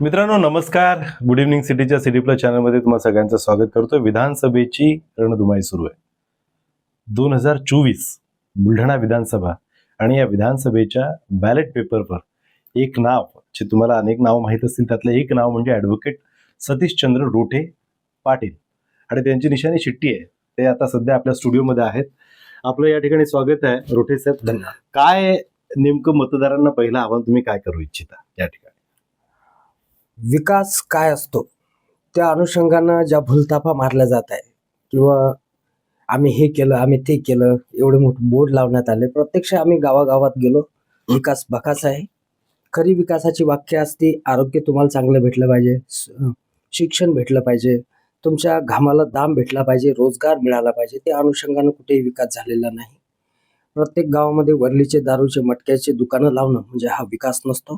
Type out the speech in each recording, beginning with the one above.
मित्रांनो नमस्कार. Good evening सिटीच्या सिटी प्लस चॅनलमध्ये तुम्हाला सगळ्यांचं स्वागत करतो विधानसभेची रणधुमाई सुरू आहे. दोन हजार चोवीस बुलढाणा विधानसभा आणि या विधानसभेच्या बॅलेट पेपरवर एक नाव जे तुम्हाला अनेक नाव माहीत असतील त्यातलं एक नाव म्हणजे ॲडव्होकेट सतीशचंद्र रोठे पाटील. आणि त्यांची निशाणी शिट्टी आहे. ते आता सध्या आपल्या स्टुडिओमध्ये आहेत. आपलं या ठिकाणी स्वागत आहे रोठे साहेब. धन्यवाद. काय नेमकं मतदारांना पहिलं आव्हान तुम्ही काय करू इच्छिता या ठिकाणी? विकास काय असतो? त्या अनुषंगानं ज्या भुलताफा मारल्या जात आहे किंवा आम्ही हे केलं आम्ही ते केलं एवढे मोठे बोर्ड लावण्यात आले प्रत्यक्ष आम्ही गावागावात गेलो. विकास बकास आहे. खरी विकासाची वाक्य असती आरोग्य तुम्हाला चांगलं भेटलं पाहिजे शिक्षण भेटलं पाहिजे तुमच्या घामाला दाम भेटला पाहिजे रोजगार मिळाला पाहिजे त्या अनुषंगानं कुठेही विकास झालेला नाही. प्रत्येक गावामध्ये वरलीचे दारूचे मटक्याचे दुकानं लावणं म्हणजे हा विकास नसतो.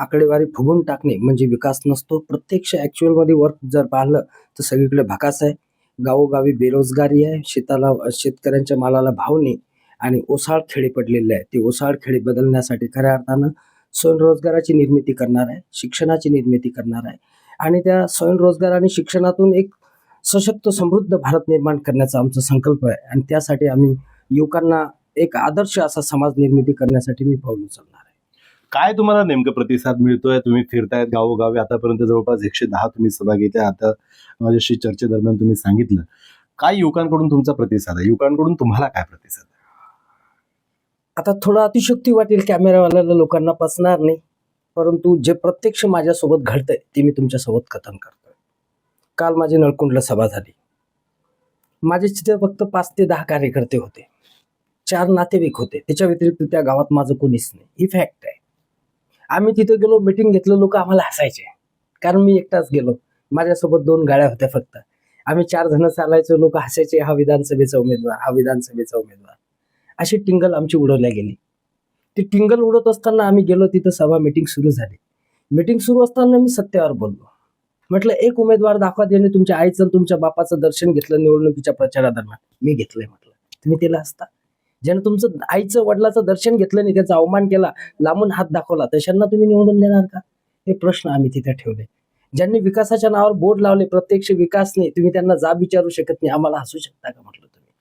आकडेवारी फुगून टाकणे म्हणजे विकास नसतो. प्रत्यक्ष ॲक्च्युअलमध्ये वर्क जर पाहिलं तर सगळीकडे भकास आहे. गावोगावी बेरोजगारी आहे. शेताला शेतकऱ्यांच्या मालाला भाव नाही आणि ओसाळ खेडे पडलेले आहे ते ओसाळ खेडे बदलण्यासाठी खऱ्या अर्थानं स्वयंरोजगाराची निर्मिती करणार आहे शिक्षणाची निर्मिती करणार आहे आणि त्या स्वयंरोजगार आणि शिक्षणातून एक सशक्त समृद्ध भारत निर्माण करण्याचा आमचा संकल्प आहे. आणि त्यासाठी आम्ही युवकांना एक आदर्श असा समाज निर्मिती करण्यासाठी मी पाऊल उचलणार आहे. काय तुम्हाला नेमकं प्रतिसाद मिळतोय? तुम्ही फिरतायत गावोगावी. आतापर्यंत जवळपास एकशे दहा तुम्ही सभा घेतल्या. आता माझ्याशी चर्चेदरम्यान तुम्ही सांगितलं. काय युवकांकडून तुमचा प्रतिसाद आहे? युवकांकडून तुम्हाला काय प्रतिसाद आहे? आता थोडं अतिशक्ती वाटेल कॅमेरावाल्याला लोकांना पचणार नाही. परंतु जे प्रत्यक्ष माझ्यासोबत घडतंय ते मी तुमच्यासोबत कथन करतोय. काल माझी नळकुंडला सभा झाली. माझे तिथे फक्त पाच ते दहा कार्यकर्ते होते. चार नातेवाईक होते. त्याच्या व्यतिरिक्त त्या गावात माझं कोणीच नाही. ही फॅक्ट आहे. आम्ही तिथे गेलो मिटिंग घेतलं लोक आम्हाला हसायचे. कारण मी एकटाच गेलो. माझ्यासोबत दोन गाड्या होत्या फक्त. आम्ही चार जण चालायचो लोक हसायचे हा विधानसभेचा उमेदवार हा विधानसभेचा उमेदवार. अशी टिंगल आमची उडवल्या गेली. ती टिंगल उडत असताना आम्ही गेलो तिथं सभा मिटिंग सुरू झाली. मिटिंग सुरू असताना मी सत्यावर बोललो. म्हटलं एक उमेदवार दाखवा त्याने तुमच्या आईचं तुमच्या बापाचं दर्शन घेतलं निवडणुकीच्या प्रचारादरम्यान. मी घेतलंय म्हटलं. तुम्ही त्याला असता ज्यानं तुमचं आईचं वडिलाचं दर्शन घेतलं नाही त्याचा अवमान केला लांबून हात दाखवला तशांना तुम्ही निवडून देणार का? हे प्रश्न आम्ही तिथे ठेवले. ज्यांनी विकासाच्या नावावर बोर्ड लावले प्रत्यक्ष विकास नाही तुम्ही त्यांना जाब विचारू शकत नाही आम्हाला हसू शकता का म्हटलं तुम्ही?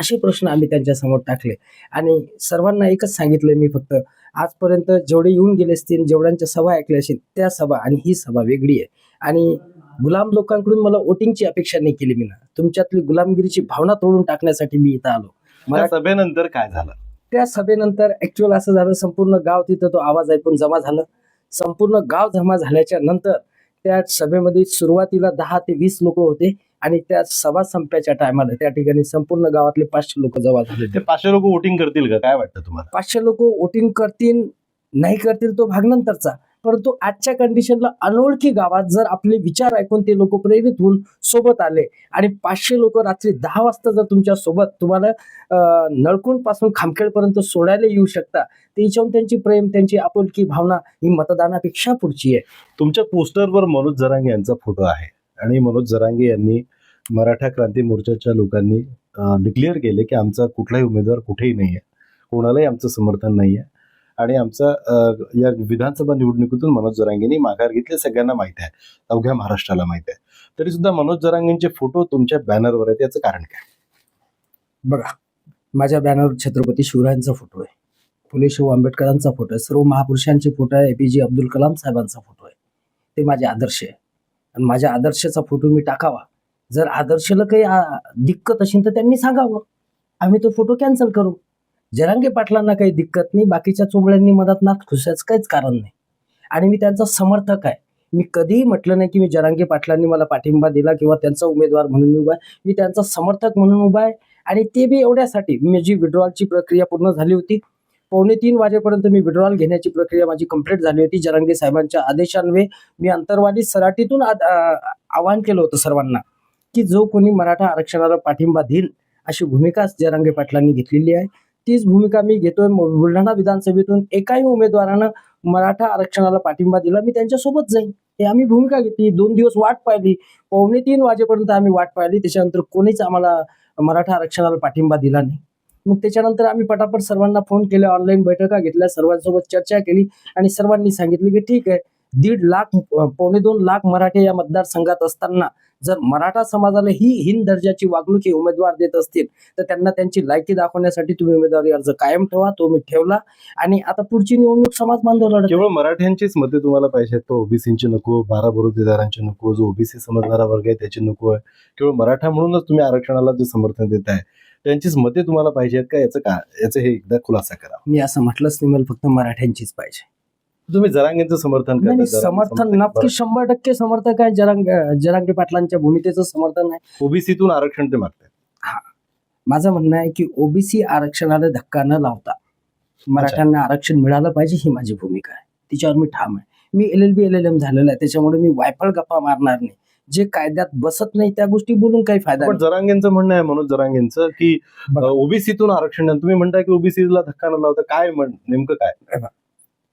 असे प्रश्न आम्ही त्यांच्यासमोर टाकले. आणि सर्वांना एकच सांगितलं मी फक्त आजपर्यंत जेवढे येऊन गेले असतील जेवढ्यांच्या सभा ऐकल्या असतील त्या सभा आणि ही सभा वेगळी आहे. आणि गुलाम लोकांकडून मला वोटिंगची अपेक्षा नाही केली मी ना. तुमच्यातली गुलामगिरीची भावना तोडून टाकण्यासाठी मी इथं आलो. मला सभेनंतर काय झालं? त्या सभेनंतर ऍक्च्युअल असं झालं संपूर्ण गाव तिथं तो आवाज ऐकून जमा झालं. संपूर्ण गाव जमा झाल्याच्यानंतर त्या सभेमध्ये सुरुवातीला दहा ते वीस लोक होते आणि त्या सभा संपायच्या टायमाला त्या ठिकाणी संपूर्ण गावातले पाचशे लोक जमा झाले ते पाचशे लोक वोटिंग करतील का? काय वाटतं तुम्हाला? पाचशे लोक वोटिंग करतील नाही करतील तो भाग नंतरचा. परंतु आजच्या कंडिशनला अनोळखी गावात जर आपले विचार ऐकून ते लोक प्रेरित होऊन सोबत आले आणि पाचशे लोक रात्री दहा वाजता जर तुमच्यासोबत तुम्हाला नळकूनपासून पासून खामखेडपर्यंत सोडायला येऊ शकता त्याच्याहून त्यांची प्रेम त्यांची आपुलकी भावना ही मतदानापेक्षा पुढची आहे. तुमच्या पोस्टरवर मनोज जरांगे यांचा फोटो आहे आणि मनोज जरांगे यांनी मराठा क्रांती मोर्चाच्या लोकांनी डिक्लेअर केले की आमचा कुठलाही उमेदवार कुठेही नाही आहे कोणालाही आमचं समर्थन नाही आहे आणि आमचा या विधानसभा निवडणुकीतून मनोज जरांगेंनी माघार घेतली सगळ्यांना माहिती आहे. अवघ्या महाराष्ट्राला माहिती आहे. तरी सुद्धा मनोज जरांगेंचे फोटो तुमच्या बॅनरवर आहेत याचं कारण काय? बघा माझ्या बॅनर छत्रपती शिवरायांचा फोटो आहे. फुले शाहू आंबेडकरांचा फोटो आहे. सर्व महापुरुषांचे फोटो आहे. एपीजे अब्दुल कलाम साहेबांचा फोटो आहे. ते माझे आदर्श आहे. आणि माझ्या आदर्शाचा फोटो मी टाकावा. जर आदर्शला काही दिक्कत असेल तर त्यांनी सांगावं. आम्ही तो फोटो कॅन्सल करू. जरांगे पाटलांना काही दिक्कत नाही बाकीच्या चोबळ्यांनी मदत नात खुशाचं काहीच कारण नाही. आणि मी त्यांचा समर्थक आहे. मी कधीही म्हटलं नाही की मी जरांगे पाटलांनी मला पाठिंबा दिला किंवा त्यांचा उमेदवार म्हणून उभा आहे. मी त्यांचा समर्थक म्हणून उभा आहे. आणि ते बी एवढ्यासाठी माझी विड्रॉलची प्रक्रिया पूर्ण झाली होती पावणे तीन वाजेपर्यंत मी विड्रॉल घेण्याची प्रक्रिया माझी कंप्लीट झाली होती. जरांगे साहेबांच्या आदेशान्वये मी अंतरवादी सराटीतून आद- आवाहन केलं होतं सर्वांना की जो कोणी मराठा आरक्षणाला पाठिंबा देईल अशी भूमिका जरांगे पाटलांनी घेतलेली आहे. तीच भूमिका मी घेतोय. बुलढाणा विधानसभेतून एकाही उमेदवारानं मराठा आरक्षणाला पाठिंबा दिला मी त्यांच्यासोबत जाईन. हे आम्ही भूमिका घेतली. दोन दिवस वाट पाहिली. पावणे तीन वाजेपर्यंत आम्ही वाट पाहिली. त्याच्यानंतर कोणीच आम्हाला मराठा आरक्षणाला पाठिंबा दिला नाही. मग त्याच्यानंतर आम्ही पटापट सर्वांना फोन केले ऑनलाईन बैठका घेतल्या सर्वांसोबत चर्चा केली आणि सर्वांनी सांगितलं की ठीक आहे दीड लाख पावणे दोन लाख मराठे या मतदारसंघात असताना जर मराठा समाजाला ही हिन दर्जाची वागणूक हे उमेदवार देत असतील तर त्यांना त्यांची लायकी दाखवण्यासाठी तुम्ही उमेदवारी अर्ज कायम ठेवा तो मी ठेवला. आणि आता पुढची निवडणूक समाज बांधव लढत. केवळ मराठ्यांचीच मते तुम्हाला पाहिजे तो ओबीसीची नको बारा बरोतेदारांची नको जो ओबीसी समजणारा वर्ग आहे त्याची नको आहे. केवळ मराठा म्हणूनच तुम्ही आरक्षणाला जे समर्थन देत आहे त्यांचीच मते तुम्हाला पाहिजे आहेत का? याचं का याचं हे एकदा खुलासा करा. मी असं म्हटलंच नाही मला फक्त मराठ्यांचीच पाहिजे. तुम्ही जरांगेंचं समर्थन नाही, करता समर्थन नक्की शंभर टक्के समर्थक आहे. जरांग जरांगे पाटलांच्या भूमिकेचं समर्थन आहे. ओबीसीतून आरक्षण ते मागतात माझं म्हणणं आहे की ओबीसी आरक्षणाला धक्का न लावता मराठ्यांना आरक्षण मिळालं पाहिजे ही माझी भूमिका आहे. तिच्यावर मी ठाम आहे. मी L L B L L M झालेलं आहे. त्याच्यामुळे मी वायफळ गप्पा मारणार नाही. जे कायद्यात बसत नाही त्या गोष्टी बोलून काही फायदा पण नाही. जरांगेंचं म्हणणं आहे मनोज जरांगेंचं की बघा. ओबीसीतून आरक्षण. तुम्ही म्हणताय की ओबीसीला धक्का न लावता काय म्हण- नेमकं काय?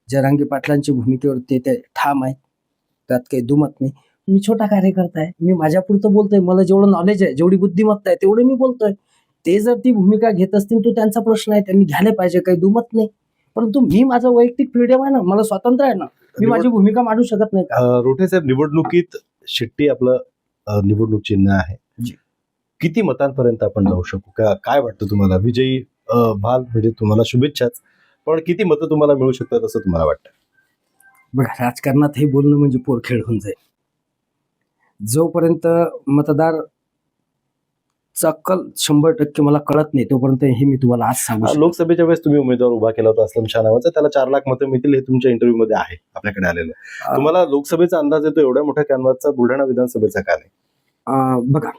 जरांगे पाटलांच्या भूमिकेवर ते ते ठाम आहेत. त्यात काही दुमत नाही. मी छोटा कार्यकर्ता आहे मी माझ्यापुरतं बोलतोय. मला जेवढं नॉलेज आहे जेवढी बुद्धिमत्ता आहे तेवढं मी बोलतोय. ते जर ती भूमिका घेत असतील तो त्यांचा प्रश्न आहे. त्यांनी घ्यायला पाहिजे. काही दुमत नाही. परंतु मी माझं वैयक्तिक फ्रीडम आहे ना. मला स्वातंत्र्य आहे ना. मी माझी भूमिका मांडू शकत नाही का? रोठे साहेब निवडणुकीत शिट्टी आपलं निवडणूक चिन्ह आहे. किती मतांपर्यंत आपण जाऊ शकू? काय वाटतं तुम्हाला? विजयी भाल म्हणजे तुम्हाला शुभेच्छाच. पण किती मतं तुम्हाला मिळू शकतात असं तुम्हाला वाटतं? बघा राजकारणात हे बोलणं म्हणजे पोरखेळ होऊन जाईल. जोपर्यंत मतदार चक्कल शंभर टक्के मला कळत नाही तोपर्यंत हे मी तुम्हाला आज सांगू. लोकसभेच्या वेळेस तुम्ही उमेदवार उभा केला होता असलम शाह नावाचा त्याला चार लाख मतं मिळतील हे तुमच्या इंटरव्ह्यू मध्ये आहे आपल्याकडे आलेलं. तुम्हाला लोकसभेचा अंदाज येतो एवढ्या मोठ्या कॅनव्हासचा बुलढाणा विधानसभेचा का नाही? बघा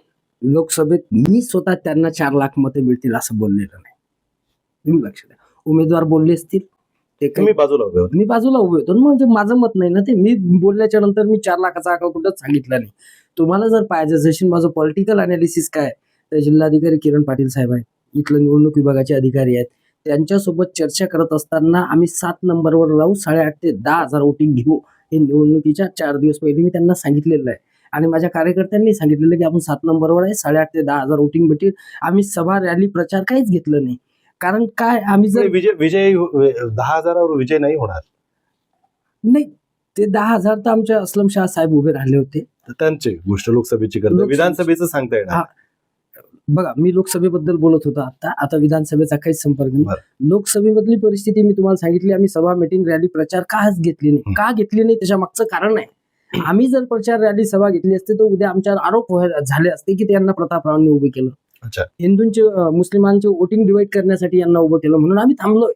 लोकसभेत मी स्वतः त्यांना चार लाख मतं मिळतील असं बोललेलं नाही. तुम्ही लक्ष द्या. उमेदवार बोलले असतील ते काही तुम्ही बाजूला उभे होते. मी बाजूला उभे होतो. ना, म्हणजे माझं मत नाही ना ते. मी बोलल्याच्या नंतर मी चार लाखाचा आकडा कुठंच सांगितला नाही. तुम्हाला जर पाहिजे जशी माझं पॉलिटिकल अनालिसिस काय तर जिल्हाधिकारी किरण पाटील साहेब आहेत इथलं निवडणूक विभागाचे अधिकारी आहेत. त्यांच्यासोबत चर्चा करत असताना आम्ही सात नंबरवर राहू साडेआठ ते दहा हजार वोटिंग घेऊ हे निवडणुकीच्या चार दिवस पहिले मी त्यांना सांगितलेलं आहे. आणि माझ्या कार्यकर्त्यांनी सांगितलेलं की आपण सात नंबरवर आहे साडेआठ ते दहा हजार वोटिंग भेटेल. आम्ही सभा रॅली प्रचार काहीच घेतलं नाही. कारण काय आम्ही जर विजय विजय दहा हजारावर विजय नाही होणार नाही ते दहा हजार तर आमच्या असलम शाह साहेब उभे राहिले होते त्यांची गोष्ट लोकसभेची करतो. विधानसभेचं सांगता येणार हा. बघा मी लोकसभेबद्दल बोलत होतो आता आता विधानसभेचा काहीच संपर्क नाही. लोकसभेमधली परिस्थिती मी तुम्हाला सांगितली आम्ही सभा मिटिंग रॅली प्रचार काच घेतली नाही. का घेतली नाही त्याच्या मागचं कारण आहे आम्ही जर प्रचार रॅली सभा घेतली असते तर उद्या आमच्यावर आरोप झाले असते की त्यांना प्रतापरावांनी उभे केलं. हिंदूंचे मुस्लिमांचे वोटिंग डिवाइड करण्यासाठी यांना उभं केलं. म्हणून आम्ही थांबलोय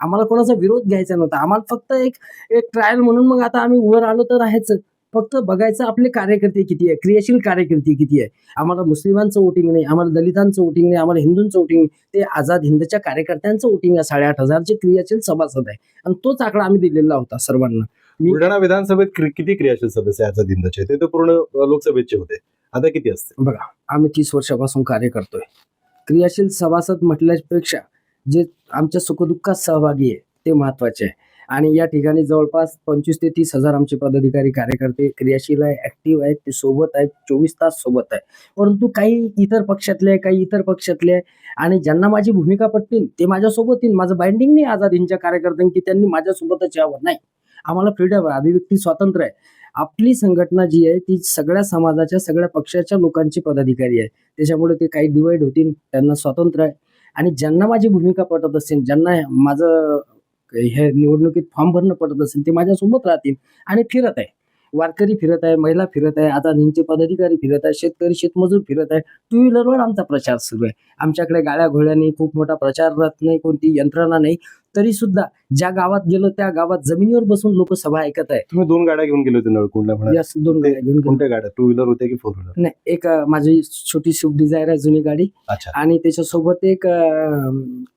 आम्हाला कोणाचा विरोध घ्यायचा नव्हता. आम्हाला फक्त एक एक ट्रायल म्हणून मग आता आम्ही उभं राहिलो तर राहायचं. फक्त बघायचं आपले कार्यकर्ते किती आहे क्रियाशील कार्यकर्ते किती आहे आम्हाला मुस्लिमांचं वोटिंग नाही आम्हाला दलितांचं वोटिंग नाही आम्हाला हिंदूंचं वोटिंग नाही. ते आझाद हिंदच्या कार्यकर्त्यांचं वोटिंग आहे. साडेआठ हजारचे क्रियाशील सभासद आहे. आणि तोच आकडा आम्ही दिलेला होता सर्वांना. बुलढाणा विधानसभेत किती क्रियाशील सदस्य आझाद हिंदचे? ते तर पूर्ण लोकसभेचे होते. आता किती असते? बघा आम्ही तीस वर्षापासून कार्य करतोय. क्रियाशील सभासद म्हटल्यापेक्षा जे आमच्या सुखदुःखात सहभागी आहे ते महत्त्वाचे आहे. आणि या ठिकाणी जवळपास पंचवीस ते तीस हजार आमचे पदाधिकारी कार्यकर्ते क्रियाशील आहे ऍक्टिव्ह आहेत ते सोबत आहेत चोवीस तास सोबत आहे. परंतु काही इतर पक्षातले आहे काही इतर पक्षातले आहे. आणि ज्यांना माझी भूमिका पटतील ते माझ्यासोबत येईल. माझं बाइंडिंग नाही आझादींच्या कार्यकर्त्यांनी की त्यांनी माझ्यासोबतच यावं. नाही. आम्हाला फ्रीडम आहे अभिव्यक्ती स्वातंत्र्य आहे. आपली संघटना जी आहे ती सगळ्या समाजाच्या सगळ्या पक्षाच्या लोकांची पदाधिकारी आहे. त्याच्यामुळे ते काही डिवाइड होतील त्यांना स्वातंत्र्य आहे. आणि ज्यांना माझी भूमिका पटत असेल ज्यांना माझं हे निवडणुकीत फॉर्म भरणं पटत असेल ते माझ्यासोबत राहतील आणि फिरत आहे. वारकरी फिरत आहे महिला फिरत आहे आता नींचे पदाधिकारी फिरत आहे शेतकरी शेतमजूर फिरत आहे. टू व्हीलरवर आमचा प्रचार सुरू आहे. आमच्याकडे गाड्या घोड्या नाही खूप मोठा प्रचार रथ नाही कोणती यंत्रणा नाही. तरी सुद्धा ज्या गावात गेलो त्या गावात जमिनीवर बसून लोक सभा ऐकत आहे तुम्ही दोन गाड्या घेऊन गेले होते नळकुंडला म्हणा. या दोन गाड्या घेऊन. कोणत्या गाड्या? टू व्हीलर होत्या की फोर व्हीलर नाही एक माझी छोटी स्विफ्ट डिझायर आहे जुनी गाडी. आणि त्याच्यासोबत एक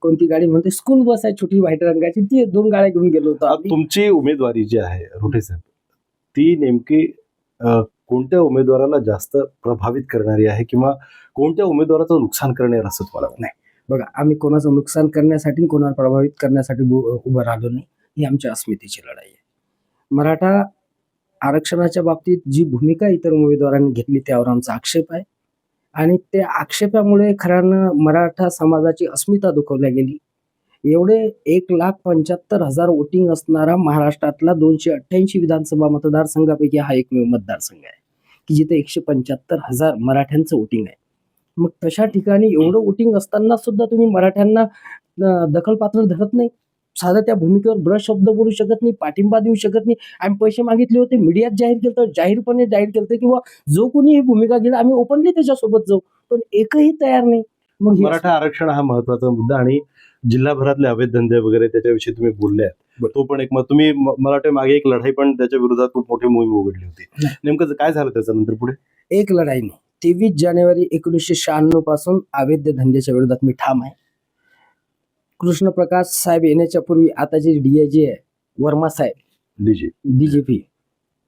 कोणती गाडी म्हणते? स्कूल बस आहे छोटी व्हाईट रंगाची. ती दोन गाड्या घेऊन गेलो होतो. तुमची उमेदवारी जी आहे रोठे साहेब ती नेमकी कोणत्या उमेदवाराला जास्त प्रभावित करणारी आहे किंवा कोणत्या उमेदवाराचं नुकसान करणार असं तुम्हाला नाही. बघा आम्ही कोणाचं नुकसान करण्यासाठी कोणाला प्रभावित करण्यासाठी उभं राहिलो नाही ही आमच्या अस्मितेची लढाई आहे. मराठा आरक्षणाच्या बाबतीत जी भूमिका इतर उमेदवारांनी घेतली त्यावर आमचा आक्षेप आहे. आणि त्या आक्षेपामुळे खऱ्यानं मराठा समाजाची अस्मिता दुखवल्या गेली. एवढे एक लाख पंच्याहत्तर हजार वोटिंग असणारा महाराष्ट्रातला दोनशे अठ्ठ्याऐंशी विधानसभा मतदारसंघापैकी हा एकमेव मतदारसंघ आहे. की जिथे एकशे पंच्याहत्तर हजार मराठ्यांचं वोटिंग आहे. मग तशा ठिकाणी एवढं वोटिंग असताना सुद्धा तुम्ही मराठ्यांना दखल दखलपात्र धरत नाही. साधं त्या भूमिकेवर ब्रश शब्द बोलू शकत नाही पाठिंबा देऊ शकत नाही. आम्ही पैसे मागितले होते मीडियात जाहीर केलं जाहीरपणे जाहीर केलं किंवा जो कोणी ही भूमिका घेईल आम्ही ओपनली त्याच्यासोबत जाऊ. पण एकही तयार नाही. मग मराठा आरक्षण हा महत्त्वाचा मुद्दा आणि जिल्हाभरातले अवैध धंदे वगैरे त्याच्याविषयी तुम्ही बोलले आहेत. तो पण एक मग तुम्ही मला वाटतं मागे एक लढाई पण त्याच्या विरोधात खूप मोठी मोहीम उघडली होती. नेमकं काय झालं त्याच्यानंतर पुढे? एक लढाई नाही. तेवीस जानेवारी एकोणीसशे शहाण्णवपासून अवैध धंद्याच्या विरोधात मी ठाम आहे. कृष्णप्रकाश साहेब येण्याच्या पूर्वी आता जे डीआयजी आहे वर्मा साहेब डीजी डीजीपी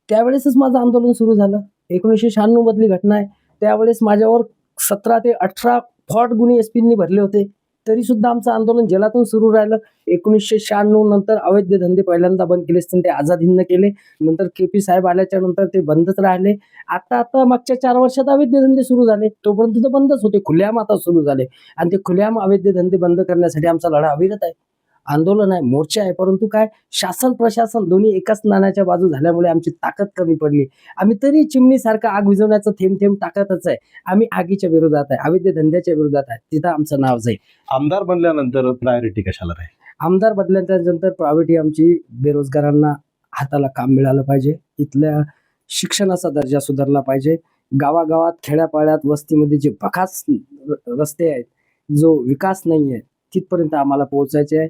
त्यावेळेसच माझं आंदोलन सुरू झालं. एकोणीसशे शहाण्णव मधली घटना आहे. त्यावेळेस माझ्यावर सतरा ते अठरा फॉट गुन्हे एस पींनी भरले होते. तरी सुद्धा आमचं आंदोलन जेलातून सुरू राहिलं. एकोणीसशे शहाण्णव नंतर अवैध धंदे पहिल्यांदा बंद केले असतील ते आझाद हिंद केले. नंतर के पी साहेब आल्याच्यानंतर ते बंदच राहिले. आता आता मागच्या चार वर्षात अवैध धंदे सुरू झाले. तोपर्यंत तर बंदच होते. खुल्याम आता सुरू झाले. आणि ते खुल्याम अवैध धंदे बंद करण्यासाठी आमचा लढा अविरत आहे. आंदोलन आहे मोर्चा आहे परंतु काय? शासन प्रशासन दोन्ही एकाच नाण्याच्या बाजू झाल्यामुळे आमची ताकद कमी पडली. आम्ही तरी चिमणीसारखं आग विझवण्याचं थेंब थेंब टाकतच आहे. आम्ही आगीच्या विरोधात आहे अवैध धंद्याच्या विरोधात आहे. तिथं आमचं नाव जाईल. आमदार बनल्यानंतर प्रायोरिटी कशाला राहील? आमदार बदल्याच्या नंतर प्रायव्हेटी आमची बेरोजगारांना हाताला काम मिळालं पाहिजे. इथल्या शिक्षणाचा दर्जा सुधारला पाहिजे. गावागावात खेड्यापाड्यात वस्तीमध्ये जे बखास रस्ते आहेत जो विकास नाही आहे तिथपर्यंत आम्हाला पोहोचायचे आहे.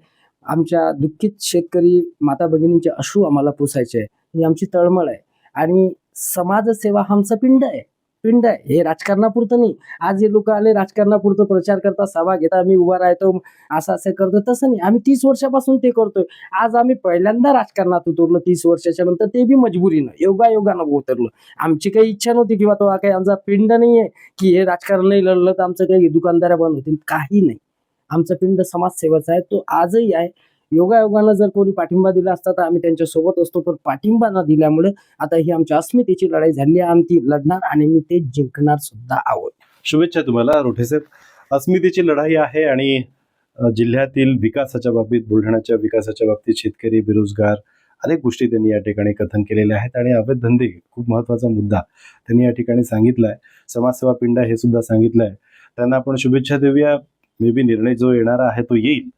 आमच्या दुःखित शेतकरी माता भगिनींचे अश्रू आम्हाला पोसायचे आहे. ही आमची तळमळ आहे. आणि समाजसेवा हा आमचा पिंड आहे. पिंड आहे. हे राजकारणापुरतं नाही. आज हे लोक आले राजकारणापुरतं प्रचार करता सभा घेता आम्ही उभा राहतो असं असं करतो तसं नाही. आम्ही तीस वर्षापासून ते करतोय. आज आम्ही पहिल्यांदा राजकारणात उतरलो तीस वर्षाच्या नंतर ते बी मजबुरीनं योगा योगानं उतरलो. आमची काही इच्छा नव्हती किंवा तो काही आमचा पिंड नाही आहे की हे राजकारण नाही लढलं तर आमचं काही दुकानदाऱ्या बंद होतील. काही नाही. आमचा पिंड समाजसेवाचा आहे. तो आजही आहे. योगायोगानं जर कोणी पाठिंबा दिला असता तर आम्ही त्यांच्यासोबत असतो. पण पाठिंबा न दिल्यामुळे आता ही आमच्या अस्मितेची लढाई झाली आहे. आम्ही ती लढणार आणि मी ते जिंकणार सुद्धा आहोत. शुभेच्छा तुम्हाला रोठे साहेब. अस्मितेची लढाई आहे आणि जिल्ह्यातील विकासाच्या बाबतीत बुलढाण्याच्या विकासाच्या बाबतीत शेतकरी बेरोजगार अनेक गोष्टी त्यांनी या ठिकाणी कथन केलेल्या आहेत. आणि अवैध धंदे खूप महत्त्वाचा मुद्दा त्यांनी या ठिकाणी सांगितला आहे समाजसेवा पिंड हे सुद्धा सांगितलं आहे त्यांना आपण शुभेच्छा देऊया. मे बी निर्णय जो येणारा आहे तो येईल.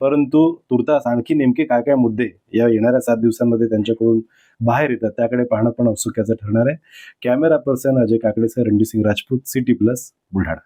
परंतु तुर्तास आणखी नेमके काय काय मुद्दे या येणाऱ्या सात दिवसांमध्ये त्यांच्याकडून बाहेर येतात त्याकडे पाहणं पण औत्सुक्याचं ठरणार आहे. कॅमेरा पर्सन अजय काकडेसह रणजित सिंग राजपूत सिटी प्लस बुलढाणा.